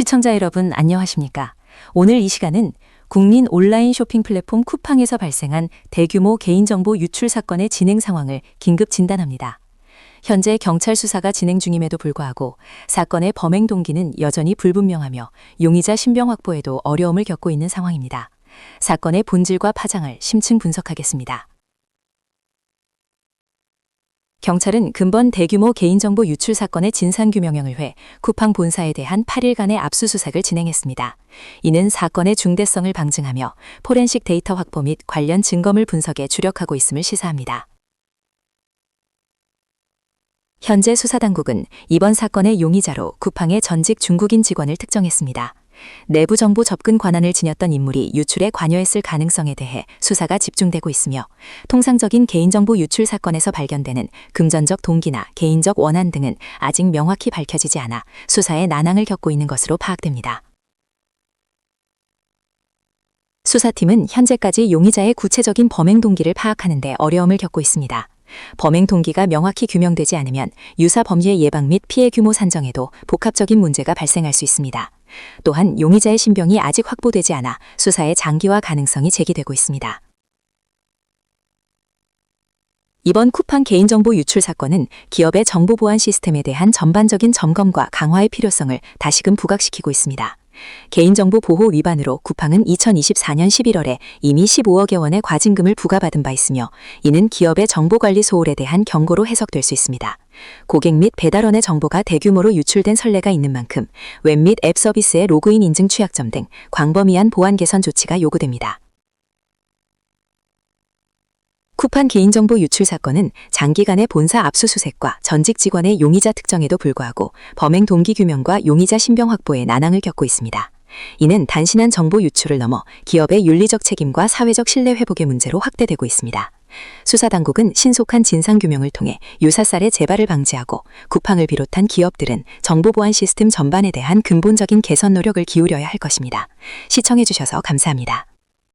시청자 여러분 안녕하십니까? 오늘 이 시간은 국민 온라인 쇼핑 플랫폼 쿠팡에서 발생한 대규모 개인정보 유출 사건의 진행 상황을 긴급 진단합니다. 현재 경찰 수사가 진행 중임에도 불구하고 사건의 범행 동기는 여전히 불분명하며 용의자 신병 확보에도 어려움을 겪고 있는 상황입니다. 사건의 본질과 파장을 심층 분석하겠습니다. 경찰은 근본 대규모 개인정보 유출 사건의 진상규명형을 회 쿠팡 본사에 대한 8일간의 압수수색을 진행했습니다. 이는 사건의 중대성을 방증하며 포렌식 데이터 확보 및 관련 증거물 분석에 주력하고 있음을 시사합니다. 현재 수사당국은 이번 사건의 용의자로 쿠팡의 전직 중국인 직원을 특정했습니다. 내부 정보 접근 권한을 지녔던 인물이 유출에 관여했을 가능성에 대해 수사가 집중되고 있으며 통상적인 개인정보 유출 사건에서 발견되는 금전적 동기나 개인적 원한 등은 아직 명확히 밝혀지지 않아 수사에 난항을 겪고 있는 것으로 파악됩니다. 수사팀은 현재까지 용의자의 구체적인 범행 동기를 파악하는 데 어려움을 겪고 있습니다. 범행 동기가 명확히 규명되지 않으면 유사 범죄 예방 및 피해 규모 산정에도 복합적인 문제가 발생할 수 있습니다. 또한 용의자의 신병이 아직 확보되지 않아 수사의 장기화 가능성이 제기되고 있습니다. 이번 쿠팡 개인정보 유출 사건은 기업의 정보 보안 시스템에 대한 전반적인 점검과 강화의 필요성을 다시금 부각시키고 있습니다. 개인정보 보호 위반으로 쿠팡은 2024년 11월에 이미 15억여 원의 과징금을 부과받은 바 있으며 이는 기업의 정보관리 소홀에 대한 경고로 해석될 수 있습니다. 고객 및 배달원의 정보가 대규모로 유출된 선례가 있는 만큼 웹 및 앱 서비스의 로그인 인증 취약점 등 광범위한 보안 개선 조치가 요구됩니다. 쿠팡 개인정보 유출 사건은 장기간의 본사 압수수색과 전직 직원의 용의자 특정에도 불구하고 범행 동기 규명과 용의자 신병 확보에 난항을 겪고 있습니다. 이는 단순한 정보 유출을 넘어 기업의 윤리적 책임과 사회적 신뢰 회복의 문제로 확대되고 있습니다. 수사당국은 신속한 진상규명을 통해 유사살의 재발을 방지하고 쿠팡을 비롯한 기업들은 정보보안 시스템 전반에 대한 근본적인 개선 노력을 기울여야 할 것입니다. 시청해주셔서 감사합니다.